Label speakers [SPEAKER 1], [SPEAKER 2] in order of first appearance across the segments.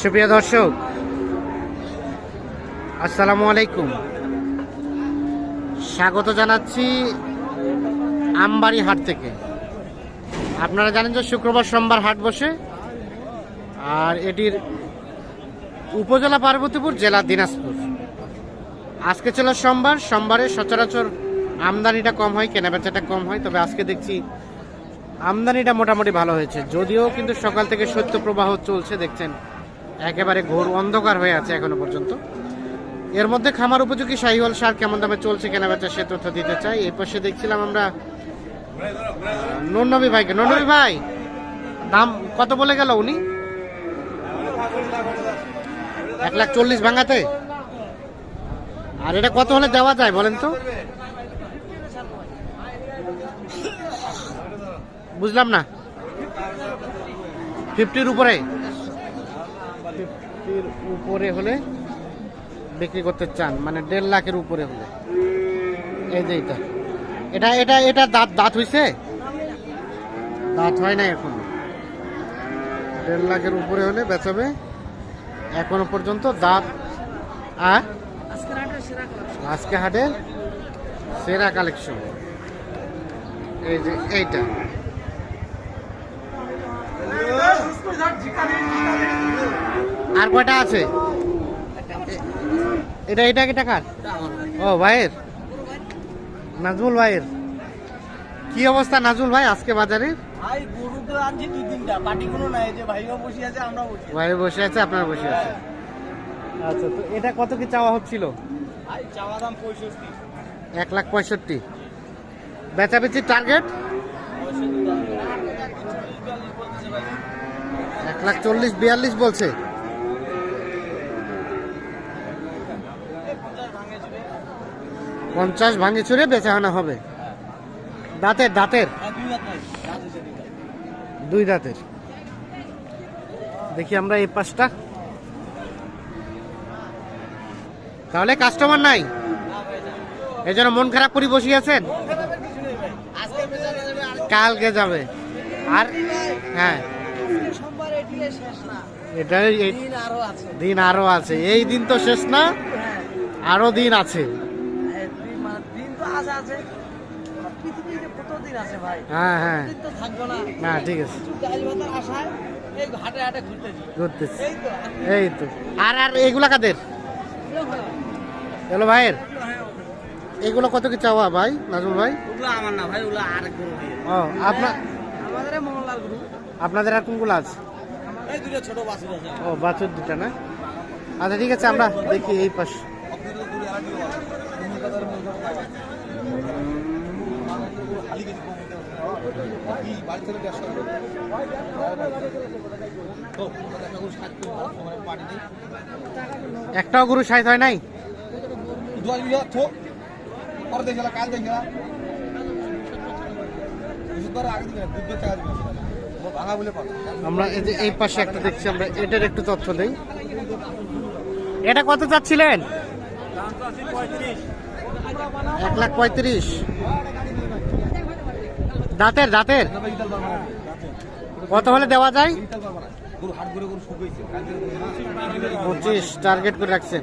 [SPEAKER 1] সুপ্রিয় দর্শক, আসসালামু আলাইকুম। স্বাগত জানাচ্ছি আমবাড়ি হাট থেকে। আপনারা জানেন যে শুক্রবার সোমবার হাট বসে, আর এটির উপজেলা পার্বতীপুর, জেলা দিনাজপুর। আজকে ছিল সোমবার, সোমবারে সচরাচর আমদানিটা কম হয়, কেনাবেচাটা কম হয়, তবে আজকে দেখছি আমদানিটা মোটামুটি ভালো হয়েছে। যদিও কিন্তু সকাল থেকে শৈত্য প্রবাহ চলছে, দেখছেন একেবারে ঘোর অন্ধকার হয়ে আছে এখনও পর্যন্ত। এর মধ্যে খামার উপযোগী শাহিওয়াল সার কেমন দামে চলছে কেনাবেচা সে তথ্য দিতে চাই। এই পাশে দেখছিলাম আমরা নন্নবী ভাইকে। নন্নবী ভাই, দাম কত বলে গেল উনি? এক লাখ চল্লিশ ভাঙাতে? আর এটা কত হলে দেওয়া যায় বলেন তো? বুঝলাম না। ফিফটির উপরে। ফিফটির উপরে হলে বিক্রি করতে চান মানে দেড় লাখের উপরে হলে। এই যে এটা। এটা এটা এটা দাঁত দাঁত হইছে? দাঁত হয় না এখন। দেড় লাখের উপরে হলে বেচাবে এখনও পর্যন্ত দাঁত আর আজকে হাটের সেরা কালেকশন। এই যে এইটা। আর কয়টা আছে? এটা এটা কি টাকার? ও ভাইয়ের? নাজমুল ভাইয়ের। কি অবস্থা নাজমুল ভাই আজকে বাজারে?
[SPEAKER 2] ভাই গরু তো আনছি দুই তিনটা। পাটি কোনো নাই যে ভাইও বসে আছে আমরা বসে
[SPEAKER 1] ভাই বসে আছে আপনারা বসে আছে আচ্ছা তো এটা কত কি চাওয়া হচ্ছিল?
[SPEAKER 2] ভাই চাওয়া দাম
[SPEAKER 1] এক লাখ পঁয়ষট্টি। বেচাবেচি টার্গেট এক লাখ চল্লিশ বিয়াল্লিশ বলছে। পঞ্চাশ ভাঙে চুরে বেচা হানা হবে। দাঁতের দাঁতের। দুই দাঁতের। দেখি আমরা এই পাশটা তাহলে কাস্টমার নাই? এই জন্য মন খারাপ করে বসে আছেন? কালকে যাবে। আর হ্যাঁ।
[SPEAKER 2] এটি দিন আরও আছে।
[SPEAKER 1] দিন আরও আছে। এই দিন তো শেষ না।
[SPEAKER 2] হ্যাঁ।
[SPEAKER 1] আরও দিন আছে।
[SPEAKER 2] দিন আছে। আছে পৃথিবীতে কত আছে ভাই?
[SPEAKER 1] হ্যাঁ হ্যাঁ।
[SPEAKER 2] তো থাকব না।
[SPEAKER 1] না ঠিক আছে।
[SPEAKER 2] ডাল ভাতার আশায় এই হাটে হাটে ঘুরতেছি।
[SPEAKER 1] ঘুরতেছি।
[SPEAKER 2] এই তো
[SPEAKER 1] আর আর এগুলা কাদের? ভাইয়ের? এগুলো কত কি চাওয়া ভাই নাজমুল ভাই?
[SPEAKER 2] ওগুলো আমার না ভাই ওগুলো আরেক গরু
[SPEAKER 1] ও আপনার
[SPEAKER 2] আমাদের এই গরু।
[SPEAKER 1] আপনাদের আর কোনগুলো আছে?
[SPEAKER 2] এই দুটো ছোট বাছুর আছে।
[SPEAKER 1] ও বাছুর দুটা না? আচ্ছা ঠিক আছে আমরা দেখি এই পাশ। একটাও গরু সাইজ হয় নাই? আমরা এই পাশে একটা দেখছি, আমরা এটার একটু তথ্য দেই। এটা কত চাচ্ছিলেন? এক লাখ পঁয়ত্রিশ। দাঁতের দাঁতের? কত হলে দেওয়া যায়? পঁচিশ, টার্গেট করে রাখছেন।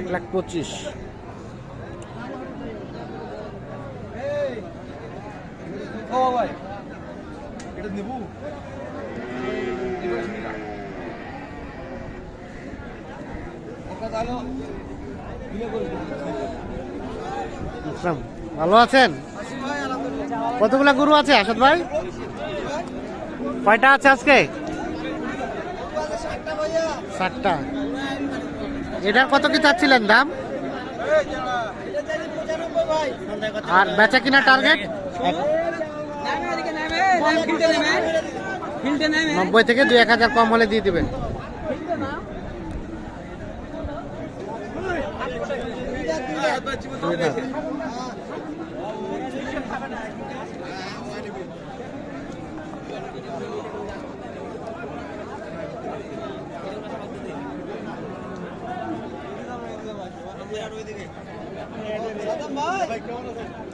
[SPEAKER 1] এক লাখ পঁচিশ।
[SPEAKER 2] এটা।
[SPEAKER 1] ভালো আছেন? কতগুলা গরু আছে, আসাদ ভাই? কয়টা আছে আজকে? ষাটটা এটার কত কি চাচ্ছিলেন দাম? আর বেচা কিনা টার্গেট নব্বই থেকে দুই এক হাজার কম হলে দিয়ে দিবেন।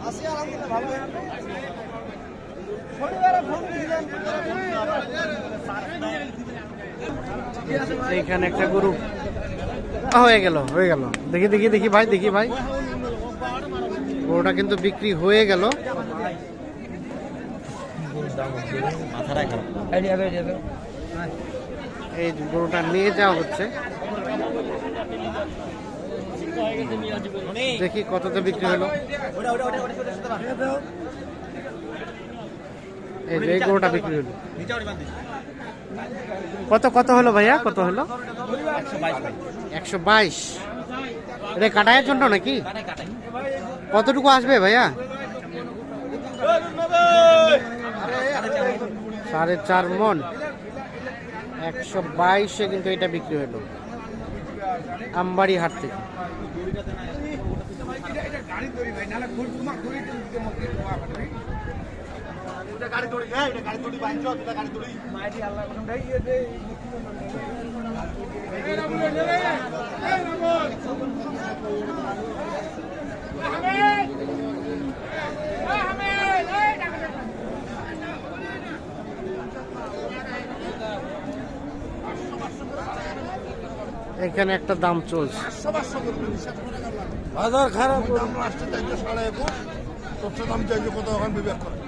[SPEAKER 2] আসি আলহামদুলিল্লাহ ভালো
[SPEAKER 1] এইখানে একটা গরু। আহ, হয়ে গেল হয়ে গেল। দেখি দেখি দেখি ভাই দেখি ভাই। গরুটা কিন্তু বিক্রি হয়ে গেল। এই গরুটা নিয়ে যাওয়া হচ্ছে। দেখি কততে বিক্রি হলো। এই গরুটা বিক্রি হলো। কত কত হলো ভাইয়া? কত হলো? একশো বাইশ। এটা কাটায়ের জন্য নাকি? কতটুকু আসবে ভাইয়া? সাড়ে চার মন। একশো বাইশে কিন্তু এটা বিক্রি হলো। আমবাড়ি হাট থেকে। এখানে একটা দাম চলছে।
[SPEAKER 3] বাজার খারাপ। দাম লাস্টে চাইছে সাড়ে একুশ দাম চাইছে কত, এখন বিবেক করে।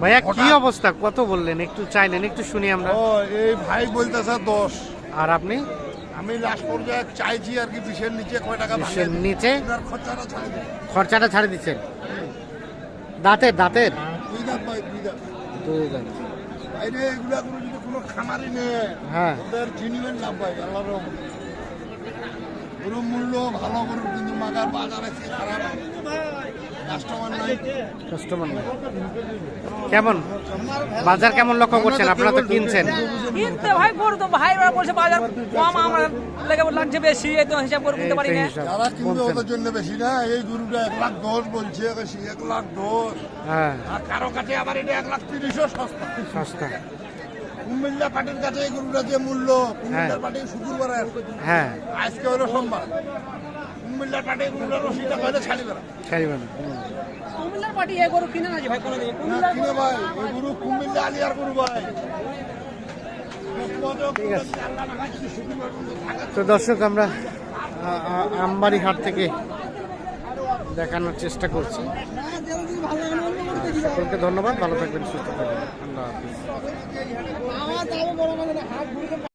[SPEAKER 1] ভাইয়া কি অবস্থা? কত বললেন? একটু চাইলেন একটু শুনি আমরা।
[SPEAKER 3] ও এই ভাই বলতেছে দশ।
[SPEAKER 1] আর আপনি?
[SPEAKER 3] আমি লাস্ট পর্যায়ে চাইছি আর কি বিশের নিচে কয় টাকা
[SPEAKER 1] বিশের নিচে?
[SPEAKER 3] খরচাটা ছাড়ি
[SPEAKER 1] খরচাটা ছাড়ে দিচ্ছেন? দাঁতের দাঁতের?
[SPEAKER 3] দুই দাঁত ভাই দুই দাঁত।
[SPEAKER 1] দুই দাঁত।
[SPEAKER 3] বাইরে এগুলা কোনো যদি কোনো খামারি নেই
[SPEAKER 1] হ্যাঁ।
[SPEAKER 3] ওদের চিনিবেন লাভ ভাই আল্লাহ রহমত। গরু মূল্য ভালো গরু কিন্তু মাগার বাজারে খারাপ কাস্টমার নাই।
[SPEAKER 1] কেমন? বাজার কেমন লক্ষ্য করছেন? আপনারা তো কিনছেন।
[SPEAKER 2] কিনতে ভাই গরু তো ভাই বলছে বাজার কম আমরা লেগে লাগছে বেশি এই তো হিসাব করে কিনতে পারি না।
[SPEAKER 3] যারা কিনবে ওদের জন্য বেশি না এই গরুটা এক লাখ দশ বলছে বেশি এক লাখ দশ।
[SPEAKER 1] হ্যাঁ।
[SPEAKER 3] আর কারও কাছে আবার এটা এক লাখ তিরিশও সস্তা।
[SPEAKER 1] সস্তা।
[SPEAKER 3] কুমিল্লা পাটির কাছে এই গরুটা যে মূল্য কুমিল্লার পাটি শুক্রবার
[SPEAKER 1] হ্যাঁ।
[SPEAKER 3] আজকে হলো সোমবার। কুমিল্লার পাটি গরুটা রশিটা কয়লে ছাড়ি বেড়া
[SPEAKER 1] ছাড়িবেন হুম।
[SPEAKER 2] কুমিল্লার পার্টি এই গরু কিনে না যে ভাই কোনোদিন?
[SPEAKER 3] না কিনে ভাই ওই গরু কুমিল্লা আলিয়ার গরু ভাই।
[SPEAKER 1] ঠিক আছে। তো দর্শক আমরা আমবাড়ি হাট থেকে দেখানোর চেষ্টা করছি। সকলকে ধন্যবাদ ভালো থাকবেন সুস্থ থাকবেন। আল্লাহ হাফিজ।